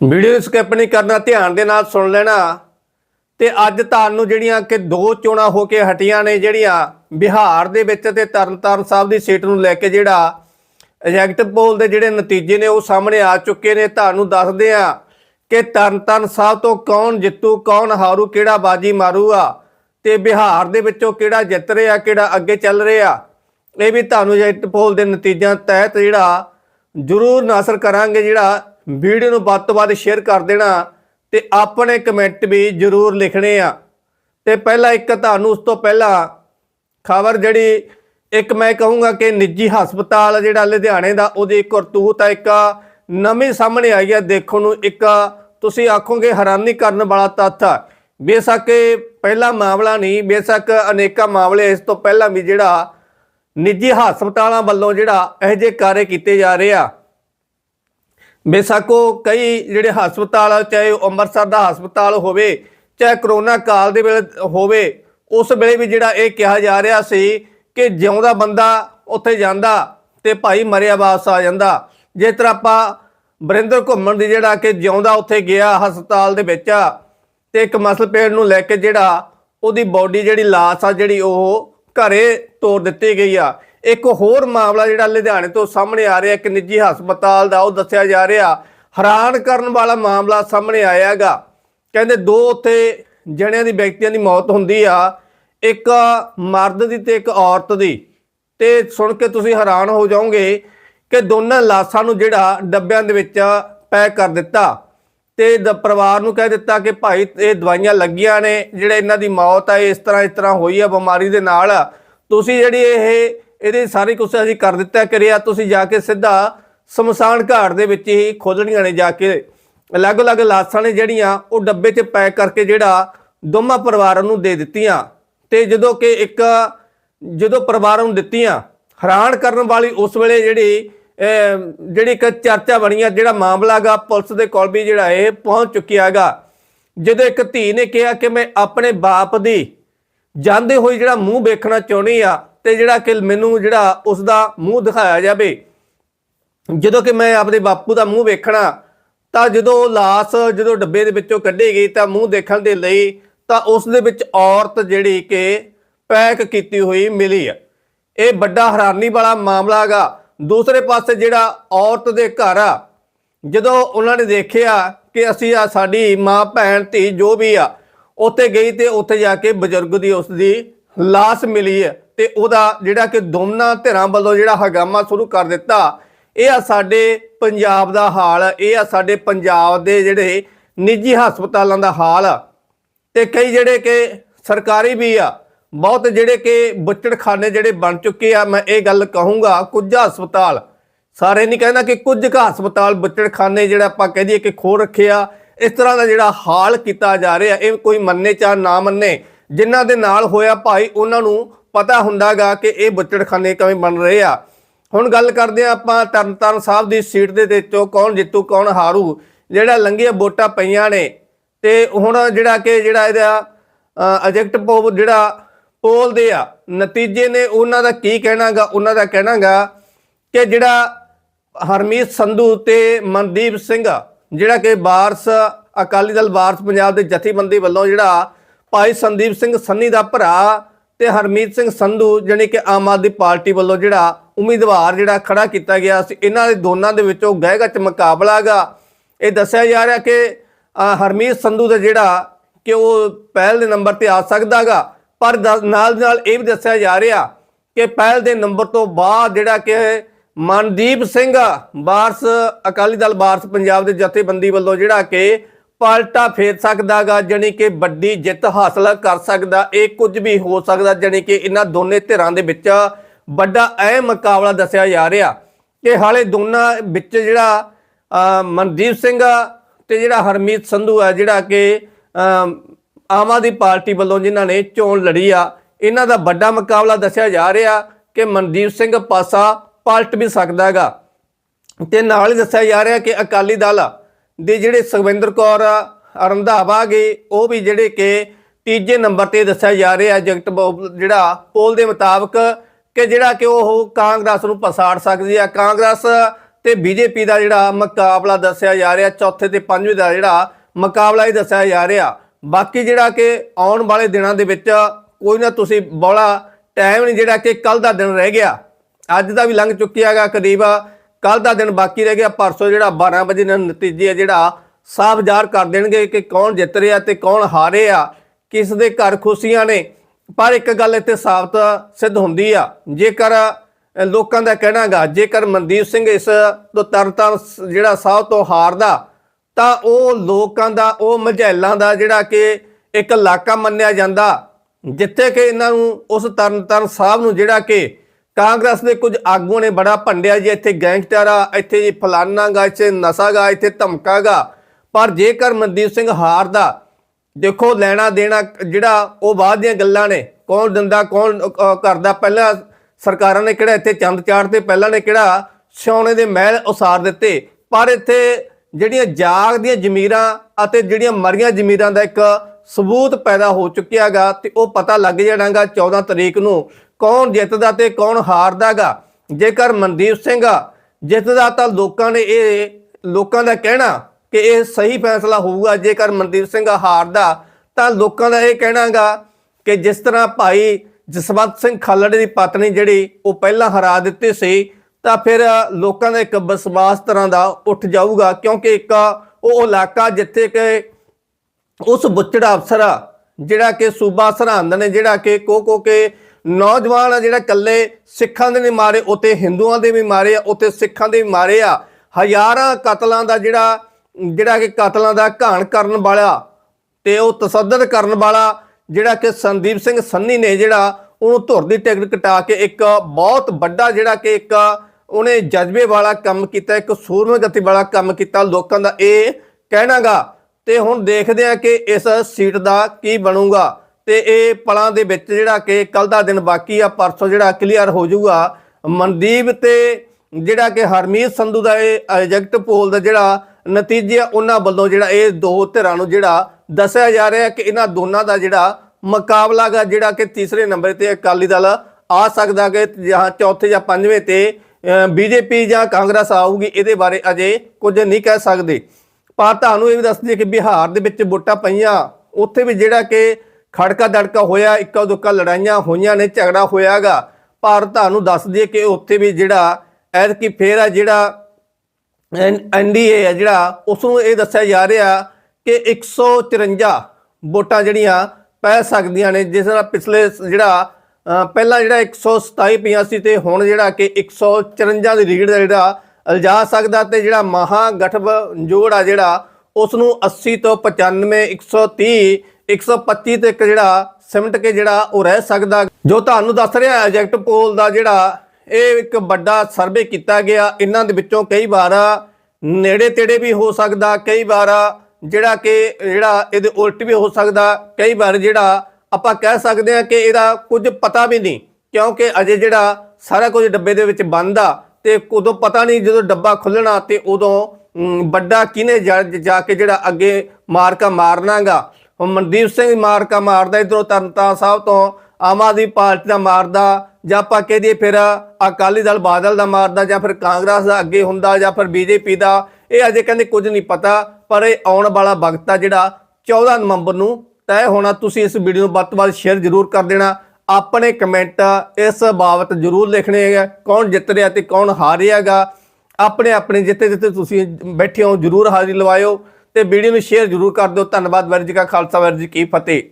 Video ਨੂੰ skip ਨਹੀਂ ਕਰਨਾ, ਧਿਆਨ ਦੇ ਨਾਲ ਸੁਣ ਲੈਣਾ। ਤੇ ਅੱਜ ਤੁਹਾਨੂੰ ਜਿਹੜੀਆਂ ਕਿ ਦੋ ਚੋਣਾਂ ਹੋ ਕੇ ਹਟੀਆਂ ਨੇ ਜਿਹੜੀਆਂ ਬਿਹਾਰ ਦੇ ਵਿੱਚ ਤੇ ਤਰਨਤਾਰਨ ਸਾਹਿਬ ਦੀ ਸੀਟ ਨੂੰ ਲੈ ਕੇ ਜਿਹੜਾ ਐਗਜ਼ੈਕਟਿਵ ਪੋਲ ਦੇ ਜਿਹੜੇ ਨਤੀਜੇ ਨੇ ਉਹ ਸਾਹਮਣੇ ਆ ਚੁੱਕੇ ਨੇ। ਤੁਹਾਨੂੰ ਦੱਸਦੇ ਆ ਕਿ ਤਰਨਤਾਰਨ ਸਾਹਿਬ ਤੋਂ ਕੌਣ ਜਿੱਤੂ, ਕੌਣ ਹਾਰੂ, ਕਿਹੜਾ ਬਾਜੀ ਮਾਰੂਗਾ ਤੇ ਬਿਹਾਰ ਦੇ ਵਿੱਚੋਂ ਕਿਹੜਾ ਜਿੱਤ ਰਿਹਾ, ਕਿਹੜਾ ਅੱਗੇ ਚੱਲ ਰਿਹਾ। ਇਹ ਵੀ ਤੁਹਾਨੂੰ ਐਗਜ਼ੈਕਟਿਵ ਪੋਲ ਦੇ ਨਤੀਜਿਆਂ ਤਹਿਤ ਜਿਹੜਾ ਜ਼ਰੂਰ ਨਾਸਰ ਕਰਾਂਗੇ ਜਿਹੜਾ ਵੀਡੀਓ ਨੂੰ ਵੱਧ ਤੋਂ ਵੱਧ ਸ਼ੇਅਰ ਕਰ ਦੇਣਾ ਤੇ ਆਪਣੇ ਕਮੈਂਟ ਵੀ ਜ਼ਰੂਰ ਲਿਖਣੇ ਆ। ਤੇ ਪਹਿਲਾਂ ਇੱਕ ਤੁਹਾਨੂੰ ਉਸ ਤੋਂ ਪਹਿਲਾਂ ਖਬਰ ਜਿਹੜੀ, ਇੱਕ ਮੈਂ ਕਹੂੰਗਾ ਕਿ ਨਿੱਜੀ ਹਸਪਤਾਲ ਜਿਹੜਾ ਲੁਧਿਆਣੇ ਦਾ, ਉਹਦੀ ਕਰਤੂਤ ਆ, ਇੱਕ ਨਵੀਂ ਸਾਹਮਣੇ ਆਈ ਆ, ਦੇਖਣ ਨੂੰ ਇੱਕ ਤੁਸੀਂ ਆਖੋਗੇ ਹੈਰਾਨੀ ਕਰਨ ਵਾਲਾ ਤੱਥ ਆ। ਬੇਸ਼ੱਕ ਪਹਿਲਾ ਮਾਮਲਾ ਨਹੀਂ, ਬੇਸ਼ੱਕ ਅਨੇਕਾਂ ਮਾਮਲੇ ਇਸ ਤੋਂ ਪਹਿਲਾਂ ਵੀ ਜਿਹੜਾ ਨਿੱਜੀ ਹਸਪਤਾਲਾਂ ਵੱਲੋਂ ਜਿਹੜਾ ਇਹੋ ਜਿਹੇ ਕਾਰੇ ਕੀਤੇ ਜਾ ਰਹੇ ਆ। ਬੇਸ਼ੱਕ ਉਹ ਕਈ ਜਿਹੜੇ ਹਸਪਤਾਲ ਚਾਹੇ ਉਹ ਅੰਮ੍ਰਿਤਸਰ ਦਾ ਹਸਪਤਾਲ ਹੋਵੇ, ਚਾਹੇ ਕਰੋਨਾ ਕਾਲ ਦੇ ਵੇਲੇ ਹੋਵੇ, ਉਸ ਵੇਲੇ ਵੀ ਜਿਹੜਾ ਇਹ ਕਿਹਾ ਜਾ ਰਿਹਾ ਸੀ ਕਿ ਜਿਉਂਦਾ ਬੰਦਾ ਉੱਥੇ ਜਾਂਦਾ ਤੇ ਭਾਈ ਮਰਿਆ ਵਾਪਸ ਆ ਜਾਂਦਾ। ਜੇ ਤਰ੍ਹਾਂ ਆਪਾਂ ਬਰਿੰਦਰ ਘੁੰਮਣ ਦੀ ਜਿਹੜਾ ਕਿ ਜਿਉਂਦਾ ਉੱਥੇ ਗਿਆ ਹਸਪਤਾਲ ਦੇ ਵਿੱਚ ਤੇ ਇੱਕ ਮਸਲ ਪੇੜ ਨੂੰ ਲੈ ਕੇ ਜਿਹੜਾ ਉਹਦੀ ਬਾਡੀ ਜਿਹੜੀ ਲਾਸ਼ ਆ ਜਿਹੜੀ ਉਹ ਘਰੇ ਤੋੜ ਦਿੱਤੀ ਗਈ ਆ ਇੱਕ ਹੋਰ ਮਾਮਲਾ ਜਿਹੜਾ ਲੁਧਿਆਣੇ ਤੋਂ ਸਾਹਮਣੇ ਆ ਰਿਹਾ, ਇੱਕ ਨਿੱਜੀ ਹਸਪਤਾਲ ਦਾ, ਉਹ ਦੱਸਿਆ ਜਾ ਰਿਹਾ, ਹੈਰਾਨ ਕਰਨ ਵਾਲਾ ਮਾਮਲਾ ਸਾਹਮਣੇ ਆਇਆਗਾ। ਕਹਿੰਦੇ ਦੋ ਉੱਥੇ ਜਣਿਆਂ ਦੀ ਵਿਅਕਤੀਆਂ ਦੀ ਮੌਤ ਹੁੰਦੀ ਆ, ਇੱਕ ਮਰਦ ਦੀ ਤੇ ਇੱਕ ਔਰਤ ਦੀ। ਤੇ ਸੁਣ ਕੇ ਤੁਸੀਂ ਹੈਰਾਨ ਹੋ ਜਾਓਗੇ ਕਿ ਦੋਨਾਂ ਲਾਸ਼ਾਂ ਨੂੰ ਜਿਹੜਾ ਡੱਬਿਆਂ ਦੇ ਵਿੱਚ ਪੈਕ ਕਰ ਦਿੱਤਾ। ਤੇ ਦ ਪਰਿਵਾਰ ਨੂੰ ਕਹਿ ਦਿੱਤਾ ਕਿ ਭਾਈ, ਇਹ ਦਵਾਈਆਂ ਲੱਗੀਆਂ ਨੇ, ਜਿਹੜੇ ਇਹਨਾਂ ਦੀ ਮੌਤ ਆ ਇਸ ਤਰ੍ਹਾਂ ਇਸ ਤਰ੍ਹਾਂ ਹੋਈ ਆ ਬਿਮਾਰੀ ਦੇ ਨਾਲ। ਤੁਸੀਂ ਜਿਹੜੀ ਇਹ ਇਹਦੇ ਸਾਰੇ ਕੁਛ ਅਸੀਂ ਕਰ ਦਿੱਤਾ ਕਰਿਆ। ਤੁਸੀਂ ਜਾ ਕੇ ਸਿੱਧਾ ਸਮਸਾਨ ਘਾਟ ਦੇ ਵਿੱਚ ਹੀ ਖੋਲਣੀਆਂ ਨੇ ਜਾ ਕੇ। ਅਲੱਗ-ਅਲੱਗ ਲਾਸ਼ਾਂ ਨੇ ਜਿਹੜੀਆਂ ਉਹ ਡੱਬੇ 'ਚ ਪੈਕ ਕਰਕੇ ਜਿਹੜਾ ਦੋਵਾਂ ਪਰਿਵਾਰਾਂ ਨੂੰ ਦੇ ਦਿੱਤੀਆਂ। ਤੇ ਜਦੋਂ ਕਿ ਇੱਕ, ਜਦੋਂ ਪਰਿਵਾਰਾਂ ਨੂੰ ਦਿੱਤੀਆਂ, ਹੈਰਾਨ ਕਰਨ ਵਾਲੀ ਉਸ ਵੇਲੇ ਜਿਹੜੀ ਜਿਹੜੀ ਇੱਕ ਚਰਚਾ ਬਣੀ ਆ, ਜਿਹੜਾ ਮਾਮਲਾ ਗਾ ਪੁਲਿਸ ਦੇ ਕੋਲ ਵੀ ਜਿਹੜਾ ਇਹ ਪਹੁੰਚ ਚੁੱਕਿਆ ਹੈਗਾ। ਜਦੋਂ ਇੱਕ ਧੀ ਨੇ ਕਿਹਾ ਕਿ ਮੈਂ ਆਪਣੇ ਬਾਪ ਦੀ ਜਾਂਦੇ ਹੋਏ ਜਿਹੜਾ ਮੂੰਹ ਵੇਖਣਾ ਚਾਹੁੰਦੀ ਆ ਤੇ ਜਿਹੜਾ ਕਿ ਮੈਨੂੰ ਜਿਹੜਾ ਉਸ ਦਾ ਮੂੰਹ ਦਿਖਾਇਆ ਜਾਵੇ। ਜਦੋਂ ਕਿ ਮੈਂ ਆਪਣੇ ਬਾਪੂ ਦਾ ਮੂੰਹ ਵੇਖਣਾ, ਤਾਂ ਜਦੋਂ ਲਾਸ਼ ਜਦੋਂ ਡੱਬੇ ਦੇ ਵਿੱਚੋਂ ਕੱਢੀ ਗਈ ਤਾਂ ਮੂੰਹ ਦੇਖਣ ਦੇ ਲਈ ਤਾਂ ਉਸ ਦੇ ਵਿੱਚ ਔਰਤ ਜਿਹੜੀ ਕਿ ਪੈਕ ਕੀਤੀ ਹੋਈ ਮਿਲੀ ਆ। ਇਹ ਵੱਡਾ ਹੈਰਾਨੀ ਵਾਲਾ ਮਾਮਲਾ ਹੈਗਾ। ਦੂਸਰੇ ਪਾਸੇ ਜਿਹੜਾ ਔਰਤ ਦੇ ਘਰ ਆ, ਜਦੋਂ ਉਹਨਾਂ ਨੇ ਦੇਖਿਆ ਕਿ ਅਸੀਂ ਆ ਸਾਡੀ ਮਾਂ, ਭੈਣ, ਧੀ ਜੋ ਵੀ ਆ ਉੱਥੇ ਗਈ ਤੇ ਉੱਥੇ ਜਾ ਕੇ ਬਜ਼ੁਰਗ ਦੀ ਉਸ ਦੀ ਲਾਸ਼ ਮਿਲੀ ਹੈ ਤੇ ਉਹਦਾ ਜਿਹੜਾ ਕਿ ਦੋਨਾਂ ਧਿਰਾਂ ਵੱਲੋਂ ਜਿਹੜਾ ਹਗਾਮਾ ਸ਼ੁਰੂ ਕਰ ਦਿੱਤਾ, ਇਹ ਆ ਸਾਡੇ ਪੰਜਾਬ ਦਾ ਹਾਲ, ਇਹ ਆ ਸਾਡੇ ਪੰਜਾਬ ਦੇ ਜਿਹੜੇ ਨਿੱਜੀ ਹਸਪਤਾਲਾਂ ਦਾ ਹਾਲ ਆ। ਤੇ ਕਈ ਜਿਹੜੇ ਕਿ ਸਰਕਾਰੀ ਵੀ ਆ, ਬਹੁਤ ਜਿਹੜੇ ਕਿ ਬੁੱਚੜਖਾਨੇ ਜਿਹੜੇ ਬਣ ਚੁੱਕੇ ਆ, ਮੈਂ ਇਹ ਗੱਲ ਕਹੂੰਗਾ, ਕੁਝ ਹਸਪਤਾਲ, ਸਾਰੇ ਨਹੀਂ ਕਹਿੰਦਾ ਕਿ ਕੁਝ ਕੁ ਹਸਪਤਾਲ ਬੁੱਚੜਖਾਨੇ ਜਿਹੜਾ ਆਪਾਂ ਕਹਿ ਦਈਏ ਕਿ ਖੋ ਰੱਖਿਆ ਇਸ ਤਰ੍ਹਾਂ ਦਾ ਜਿਹੜਾ ਹਾਲ ਕੀਤਾ ਜਾ ਰਿਹਾ, ਇਹ ਕੋਈ ਮੰਨੇ ਚਾਹ ਨਾ ਮੰਨੇ, ਜਿਨ੍ਹਾਂ ਦੇ ਨਾਲ ਹੋਇਆ ਭਾਈ, ਉਹਨਾਂ ਨੂੰ ਪਤਾ ਹੁੰਦਾਗਾ ਕਿ ਇਹ ਬੁੱਚੜਖਾਨੇ ਕਿਵੇਂ ਬਣ ਰਹੇ ਆ। ਹੁਣ ਗੱਲ ਕਰਦੇ ਆ ਆਪਾਂ ਤਰਨਤਾਰਨ ਸਾਹਿਬ ਦੀ ਸੀਟ ਦੇ ਵਿੱਚੋਂ ਕੌਣ ਜਿੱਤੂ, ਕੌਣ ਹਾਰੂ। ਜਿਹੜਾ ਲੰਘੀਆਂ ਵੋਟਾਂ ਪਈਆਂ ਨੇ, ਤੇ ਹੁਣ ਜਿਹੜਾ ਕਿ ਜਿਹੜਾ ਇਹਦਾ ਅਜੈਕਟ ਪੋਲ ਜਿਹੜਾ ਪੋਲ ਦੇ ਆ, ਨਤੀਜੇ ਨੇ ਉਹਨਾਂ ਦਾ ਕੀ ਕਹਿਣਾਗਾ? ਉਹਨਾਂ ਦਾ ਕਹਿਣਾਗਾ ਕਿ ਜਿਹੜਾ ਹਰਮੀਤ ਸੰਧੂ ਤੇ ਮਨਦੀਪ ਸਿੰਘ ਜਿਹੜਾ ਕਿ ਵਾਰਸ, ਅਕਾਲੀ ਦਲ ਵਾਰਸ ਪੰਜਾਬ ਦੇ ਜਥੇਬੰਦੀ ਵੱਲੋਂ ਜਿਹੜਾ ਭਾਈ ਸੰਦੀਪ ਸਿੰਘ ਸੰਨੀ ਦਾ ਭਰਾ ਤੇ ਹਰਮੀਤ ਸਿੰਘ ਸੰਧੂ, ਜਾਣੀ ਕਿ ਆਮ ਆਦਮੀ ਪਾਰਟੀ ਵੱਲੋਂ ਜਿਹੜਾ ਉਮੀਦਵਾਰ ਜਿਹੜਾ ਖੜਾ ਕੀਤਾ ਗਿਆ ਸੀ, ਇਹਨਾਂ ਦੇ ਦੋਨਾਂ ਦੇ ਵਿੱਚੋਂ ਗਹਿ 'ਚ ਮੁਕਾਬਲਾ ਹੈਗਾ। ਇਹ ਦੱਸਿਆ ਜਾ ਰਿਹਾ ਕਿ ਹਰਮੀਤ ਸੰਧੂ ਦਾ ਜਿਹੜਾ ਕਿ ਉਹ ਪਹਿਲ ਦੇ ਨੰਬਰ ਤੇ ਆ ਸਕਦਾਗਾ ਪਰ ਦ- ਨਾਲ ਦੀ ਨਾਲ ਇਹ ਵੀ ਦੱਸਿਆ ਜਾ ਰਿਹਾ ਕਿ ਪਹਿਲ ਦੇ ਨੰਬਰ ਤੋਂ ਬਾਅਦ ਜਿਹੜਾ ਕਿ ਮਨਦੀਪ ਸਿੰਘ ਬਾਰਸ, ਅਕਾਲੀ ਦਲ ਬਾਰਸ ਪੰਜਾਬ ਦੇ ਜਥੇਬੰਦੀ ਵੱਲੋਂ ਜਿਹੜਾ ਕਿ ਪਲਟਾ ਫੇਰ ਸਕਦਾਗਾ ਜਾਣੀ ਕਿ ਵੱਡੀ ਜਿੱਤ ਹਾਸਲ ਕਰ ਸਕਦਾ, ਇਹ ਕੁਝ ਵੀ ਹੋ ਸਕਦਾ, ਜਾਣੀ ਕਿ ਇਹਨਾਂ ਦੋਨੇ ਧਿਰਾਂ ਦੇ ਵਿੱਚ ਵੱਡਾ ਅਹਿਮ ਮੁਕਾਬਲਾ ਦੱਸਿਆ ਜਾ ਰਿਹਾ। ਕਿ ਹਾਲੇ ਦੋਨਾਂ ਵਿੱਚ ਜਿਹੜਾ ਮਨਦੀਪ ਸਿੰਘ ਤੇ ਜਿਹੜਾ ਹਰਮੀਤ ਸੰਧੂ ਆ ਜਿਹੜਾ ਕਿ ਆਮ ਆਦਮੀ ਪਾਰਟੀ ਵੱਲੋਂ ਜਿਨ੍ਹਾਂ ਨੇ ਚੋਣ ਲੜੀ ਆ, ਇਹਨਾਂ ਦਾ ਵੱਡਾ ਮੁਕਾਬਲਾ ਦੱਸਿਆ ਜਾ ਰਿਹਾ ਕਿ ਮਨਦੀਪ ਸਿੰਘ ਪਾਸਾ ਪਲਟ ਵੀ ਸਕਦਾ ਹੈਗਾ। ਤੇ ਨਾਲ ਹੀ ਦੱਸਿਆ ਜਾ ਰਿਹਾ ਕਿ ਅਕਾਲੀ ਦਲ ਦੇ ਜਿਹੜੇ ਸੁਖਵਿੰਦਰ ਕੌਰ ਰੰਧਾਵਾ ਗਏ ਉਹ ਵੀ ਜਿਹੜੇ ਕਿ ਤੀਜੇ ਨੰਬਰ ਤੇ ਦੱਸਿਆ ਜਾ ਰਿਹਾ ਜਗਤ ਬੋ- ਜਿਹੜਾ ਪੋਲ ਦੇ ਮੁਤਾਬਕ ਕਿ ਜਿਹੜਾ ਕਿ ਉਹ ਕਾਂਗਰਸ ਨੂੰ ਪਸਾੜ ਸਕਦੀ ਹੈ। ਕਾਂਗਰਸ ਤੇ ਬੀਜੇਪੀ ਦਾ ਜਿਹੜਾ ਮੁਕਾਬਲਾ ਦੱਸਿਆ ਜਾ ਰਿਹਾ, ਚੌਥੇ ਤੇ ਪੰਜਵੇਂ ਦਾ ਜਿਹੜਾ ਮੁਕਾਬਲਾ ਹੀ ਦੱਸਿਆ ਜਾ ਰਿਹਾ। ਬਾਕੀ ਜਿਹੜਾ ਕਿ ਆਉਣ ਵਾਲੇ ਦਿਨਾਂ ਦੇ ਵਿੱਚ ਕੋਈ ਨਾ ਤੁਸੀਂ ਬੋਲਾ ਟਾਈਮ ਨਹੀਂ ਜਿਹੜਾ ਕਿ ਕੱਲ ਦਾ ਦਿਨ ਰਹਿ ਗਿਆ। ਅੱਜ ਦਾ ਵੀ ਲੰਘ ਚੁੱਕਿਆਗਾ ਕਰੀਬ। ਕੱਲ ਦਾ ਦਿਨ ਬਾਕੀ ਰਹਿ ਗਿਆ, ਪਰਸੋਂ ਜਿਹੜਾ 12 ਵਜੇ ਨਾਲ ਨਤੀਜੇ ਆ ਜਿਹੜਾ, ਸਾਫ਼ ਜ਼ਾਹਰ ਕਰ ਦੇਣਗੇ ਕਿ ਕੌਣ ਜਿੱਤ ਰਿਹਾ ਤੇ ਕੌਣ ਹਾਰੇ ਆ, ਕਿਸ ਦੇ ਘਰ ਖੁਸ਼ੀਆਂ ਨੇ। ਪਰ ਇੱਕ ਗੱਲ ਇੱਥੇ ਸਾਬਤ ਸਿੱਧ ਹੁੰਦੀ ਆ, ਜੇਕਰ ਲੋਕਾਂ ਦਾ ਕਹਿਣਾਗਾ ਜੇਕਰ ਮਨਦੀਪ ਸਿੰਘ ਇਸ ਤੋਂ ਤਰਨਤਾਰਨ ਸ- ਜਿਹੜਾ ਸਾਹਿਬ ਤੋਂ ਹਾਰਦਾ, ਤਾਂ ਉਹ ਲੋਕਾਂ ਦਾ, ਉਹ ਮਝੈਲਾਂ ਦਾ ਜਿਹੜਾ ਕਿ ਇੱਕ ਇਲਾਕਾ ਮੰਨਿਆ ਜਾਂਦਾ, ਜਿੱਥੇ ਕਿ ਇਹਨਾਂ ਨੂੰ ਉਸ ਤਰਨਤਾਰਨ ਸਾਹਿਬ ਨੂੰ ਜਿਹੜਾ ਕਿ ਕਾਂਗਰਸ ਦੇ ਕੁਝ ਆਗੂਆਂ ਨੇ ਬੜਾ ਭੰਡਿਆ ਜੀ, ਇੱਥੇ ਗੈਂਗਸਟਰ ਆ, ਇੱਥੇ ਜੀ ਫਲਾਨਾ ਗਾ, ਇੱਥੇ ਨਸ਼ਾ ਗਾ, ਇੱਥੇ ਧਮਕਾ ਗਾ। ਪਰ ਜੇਕਰ ਮਨਦੀਪ ਸਿੰਘ ਹਾਰਦਾ ਦੇਖੋ ਲੈਣਾ ਦੇਣਾ ਜਿਹੜਾ ਉਹ ਬਾਅਦ ਦੀਆਂ ਗੱਲਾਂ ਨੇ, ਕੌਣ ਦਿੰਦਾ, ਕੌਣ ਕਰਦਾ, ਪਹਿਲਾਂ ਸਰਕਾਰਾਂ ਨੇ ਕਿਹੜਾ ਇੱਥੇ ਚੰਦ ਚਾੜ ਤੇ ਪਹਿਲਾਂ ਨੇ ਕਿਹੜਾ ਸੋਨੇ ਦੇ ਮਹਿਲ ਉਸਾਰ ਦਿੱਤੇ। ਪਰ ਇੱਥੇ ਜਿਹੜੀਆਂ ਜਾਗ ਦੀਆਂ ਜ਼ਮੀਰਾਂ ਅਤੇ ਜਿਹੜੀਆਂ ਮਰੀਆਂ ਜ਼ਮੀਰਾਂ ਦਾ ਇੱਕ ਸਬੂਤ ਪੈਦਾ ਹੋ ਚੁੱਕਿਆਗਾ ਤੇ ਉਹ ਪਤਾ ਲੱਗ ਜਾਣਾਗਾ 14 ਤਰੀਕ ਨੂੰ ਕੌਣ ਜਿੱਤਦਾ ਤੇ ਕੌਣ ਹਾਰਦਾਗਾ? ਜੇਕਰ ਮਨਦੀਪ ਸਿੰਘ ਜਿੱਤਦਾ ਤਾਂ ਲੋਕਾਂ ਨੇ ਇਹ ਲੋਕਾਂ ਦਾ ਕਹਿਣਾ ਕਿ ਇਹ ਸਹੀ ਫੈਸਲਾ ਹੋਊਗਾ। ਜੇਕਰ ਮਨਦੀਪ ਸਿੰਘ ਹਾਰਦਾ, ਤਾਂ ਲੋਕਾਂ ਦਾ ਇਹ ਕਹਿਣਾਗਾ ਕਿ ਜਿਸ ਤਰ੍ਹਾਂ ਭਾਈ ਜਸਵੰਤ ਸਿੰਘ ਖਾਲੜੇ ਦੀ ਪਤਨੀ ਜਿਹੜੀ ਉਹ ਪਹਿਲਾਂ ਹਰਾ ਦਿੱਤੀ ਸੀ, ਤਾਂ ਫਿਰ ਲੋਕਾਂ ਦਾ ਇੱਕ ਵਿਸ਼ਵਾਸ ਤਰ੍ਹਾਂ ਦਾ ਉੱਠ ਜਾਊਗਾ। ਕਿਉਂਕਿ ਇੱਕ ਉਹ ਇਲਾਕਾ ਜਿੱਥੇ ਕਿ ਉਸ ਬੁੱਚੜਾ ਅਫਸਰ ਜਿਹੜਾ ਕਿ ਸੂਬਾ ਸਰਹੰਦ ਨੇ, ਜਿਹੜਾ ਕਿ ਕੋ ਕੋ ਕੇ ਨੌਜਵਾਨ ਆ ਜਿਹੜਾ ਕੱਲੇ ਸਿੱਖਾਂ ਦੇ ਨਹੀਂ ਮਾਰੇ ਉਤੇ ਹਿੰਦੂਆਂ ਦੇ ਵੀ ਮਾਰੇ ਆ ਉਤੇ ਸਿੱਖਾਂ ਦੇ ਵੀ ਮਾਰੇ ਆ। ਹਜ਼ਾਰਾਂ ਕਤਲਾਂ ਦਾ ਜਿਹੜਾ ਜਿਹੜਾ ਕਿ ਕਤਲਾਂ ਦਾ ਘਾਣ ਕਰਨ ਵਾਲਾ ਤੇ ਉਹ ਤਸੱਦਦ ਕਰਨ ਵਾਲਾ ਜਿਹੜਾ ਕਿ ਸੰਦੀਪ ਸਿੰਘ ਸੰਨੀ ਨੇ ਜਿਹੜਾ ਉਹਨੂੰ ਧੁਰ ਦੀ ਟਿਕਟ ਕਟਾ ਕੇ ਇੱਕ ਬਹੁਤ ਵੱਡਾ ਜਿਹੜਾ ਕਿ ਇੱਕ ਉਹਨੇ ਜਜ਼ਬੇ ਵਾਲਾ ਕੰਮ ਕੀਤਾ, ਇੱਕ ਸੂਰਮੇ ਗਤੀ ਵਾਲਾ ਕੰਮ ਕੀਤਾ ਲੋਕਾਂ ਦਾ ਇਹ ਕਹਿਣਾਗਾ। ਤੇ ਹੁਣ ਦੇਖਦੇ ਆ ਕਿ ਇਸ ਸੀਟ ਦਾ ਕੀ ਬਣੂਗਾ। ਤੇ ਇਹ ਪਲਾਂ ਦੇ ਵਿੱਚ ਜਿਹੜਾ ਕਿ ਕੱਲ ਦਾ ਦਿਨ ਬਾਕੀ ਆ, ਪਰਸੋਂ ਜਿਹੜਾ ਕਲੀਅਰ ਹੋ ਜਾਊਗਾ। ਮਨਦੀਪ ਤੇ ਜਿਹੜਾ ਕਿ ਹਰਮੀਤ ਸੰਧੂ ਦਾ ਇਹ ਐਜੈਕਟ ਪੋਲ ਦਾ ਜਿਹੜਾ ਨਤੀਜੇ, ਉਹਨਾਂ ਵੱਲੋਂ ਜਿਹੜਾ ਇਹ ਦੋ ਧਿਰਾਂ ਨੂੰ ਜਿਹੜਾ ਦੱਸਿਆ ਜਾ ਰਿਹਾ ਕਿ ਇਹਨਾਂ ਦੋਨਾਂ ਦਾ ਜਿਹੜਾ ਮੁਕਾਬਲਾ ਗਾ, ਜਿਹੜਾ ਕਿ ਤੀਸਰੇ ਨੰਬਰ ਤੇ ਅਕਾਲੀ ਦਲ ਆ ਸਕਦਾ ਕਿ ਜਾਂ ਚੌਥੇ ਜਾਂ ਪੰਜਵੇਂ ਤੇ ਬੀਜੇਪੀ ਜਾਂ ਕਾਂਗਰਸ ਆਊਗੀ, ਇਹਦੇ ਬਾਰੇ ਅਜੇ ਕੁਝ ਨਹੀਂ ਕਹਿ ਸਕਦੇ। ਪਰ ਤੁਹਾਨੂੰ ਇਹ ਵੀ ਦੱਸ ਦਈਏ ਕਿ ਬਿਹਾਰ ਦੇ ਵਿੱਚ ਵੋਟਾਂ ਪਈਆਂ। ਉੱਥੇ ਵੀ ਜਿਹੜਾ ਕਿ ਖੜਕਾ ਦੜਕਾ ਹੋਇਆ ਇੱਕਾ ਦੁੱਕਾ ਲੜਾਈਆਂ ਹੋਈਆਂ ਨੇ, ਝਗੜਾ ਹੋਇਆਗਾ। ਪਰ ਤੁਹਾਨੂੰ ਦੱਸ ਦਈਏ ਕਿ ਉੱਥੇ ਵੀ ਜਿਹੜਾ ਐਤਕੀ ਫੇਰ ਆ ਜਿਹੜਾ ਐਨਡੀਏ ਹੈ ਜਿਹੜਾ ਉਸ ਨੂੰ ਇਹ ਦੱਸਿਆ ਜਾ ਰਿਹਾ ਕਿ 154 ਵੋਟਾਂ ਜਿਹੜੀਆਂ ਪੈ ਸਕਦੀਆਂ ਨੇ, ਜਿਸ ਨਾਲ ਪਿਛਲੇ ਜਿਹੜਾ ਪਹਿਲਾਂ ਜਿਹੜਾ 127 ਪਈਆਂ ਸੀ ਤੇ ਹੁਣ ਜਿਹੜਾ ਕਿ 154 ਦੀ ਰੀਡ ਦਾ ਜਿਹੜਾ ਅਲਜਾ ਸਕਦਾ ਤੇ ਜਿਹੜਾ ਮਹਾ ਜੋੜ ਆ ਜਿਹੜਾ ਉਸ ਨੂੰ 80 ਤੋਂ 95 130 125 ਤੇ ਇੱਕ ਜਿਹੜਾ ਸਿਮਟ ਕੇ ਜਿਹੜਾ ਉਹ ਰਹਿ ਸਕਦਾ। ਜੋ ਤੁਹਾਨੂੰ ਦੱਸ ਰਿਹਾ ਐਜੈਕਟ ਪੋਲ ਦਾ ਜਿਹੜਾ ਇਹ ਇੱਕ ਵੱਡਾ ਸਰਵੇ ਕੀਤਾ ਗਿਆ। ਇਹਨਾਂ ਦੇ ਵਿੱਚੋਂ ਕਈ ਵਾਰ ਨੇੜੇ ਤੇੜੇ ਵੀ ਹੋ ਸਕਦਾ, ਕਈ ਵਾਰ ਜਿਹੜਾ ਕਿ ਜਿਹੜਾ ਇਹਦੇ ਉਲਟ ਵੀ ਹੋ ਸਕਦਾ, ਕਈ ਵਾਰ ਜਿਹੜਾ ਆਪਾਂ ਕਹਿ ਸਕਦੇ ਹਾਂ ਕਿ ਇਹਦਾ ਕੁਝ ਪਤਾ ਵੀ ਨਹੀਂ, ਕਿਉਂਕਿ ਅਜੇ ਜਿਹੜਾ ਸਾਰਾ ਕੁਝ ਡੱਬੇ ਦੇ ਵਿੱਚ ਬੰਦ ਆ ਤੇ ਉਦੋਂ ਪਤਾ ਨਹੀਂ ਜਦੋਂ ਡੱਬਾ ਖੁੱਲਣਾ ਤੇ ਉਦੋਂ ਵੱਡਾ ਕਿਨੇ ਜਾ ਜਾ ਕੇ ਜਿਹੜਾ ਅੱਗੇ ਮਾਰਕਾ ਮਾਰਨਾਗਾ। ਹੁਣ ਮਨਦੀਪ ਸਿੰਘ ਮਾਰਕਾ ਮਾਰਦਾ ਇਧਰੋਂ ਤਰਨਤਾਰਨ ਸਾਹਿਬ ਤੋਂ, ਆਮ ਆਦਮੀ ਪਾਰਟੀ ਦਾ ਮਾਰਦਾ, ਜਾਂ ਆਪਾਂ ਕਹਿ ਦਈਏ ਫਿਰ ਅਕਾਲੀ ਦਲ ਬਾਦਲ ਦਾ ਮਾਰਦਾ, ਜਾਂ ਫਿਰ ਕਾਂਗਰਸ ਦਾ ਅੱਗੇ ਹੁੰਦਾ, ਜਾਂ ਫਿਰ ਬੀਜੇਪੀ ਦਾ, ਇਹ ਅਜੇ ਕਹਿੰਦੇ ਕੁਝ ਨਹੀਂ ਪਤਾ, ਪਰ ਇਹ ਆਉਣ ਵਾਲਾ ਵਕਤ ਆ ਜਿਹੜਾ 14 ਨਵੰਬਰ ਨੂੰ ਤੈਅ ਹੋਣਾ, ਤੁਸੀਂ ਇਸ ਵੀਡੀਓ ਨੂੰ ਵੱਧ ਤੋਂ ਵੱਧ ਸ਼ੇਅਰ ਜ਼ਰੂਰ ਕਰ ਦੇਣਾ। ਆਪਣੇ ਕਮੈਂਟ ਇਸ ਬਾਬਤ ਜ਼ਰੂਰ ਲਿਖਣੇ ਹੈਗਾ ਕੌਣ ਜਿੱਤ ਰਿਹਾ ਤੇ ਕੌਣ ਹਾਰ ਰਿਹਾਗਾ ਆਪਣੇ ਆਪਣੇ ਜਿੱਥੇ ਜਿੱਥੇ ਤੁਸੀਂ ਬੈਠੇ ਹੋ, ਜ਼ਰੂਰ ਹਾਜ਼ਰੀ ਲਵਾਇਓ। ਤੇ ਵੀਡੀਓ ਨੂੰ ਸ਼ੇਅਰ ਜ਼ਰੂਰ ਕਰ ਦਿਓ। ਧੰਨਵਾਦ ਵੈਰ ਜੀ ਕਾ ਖਾਲਸਾ ਵੈਰ ਜੀ ਕੀ ਫਤਿਹ।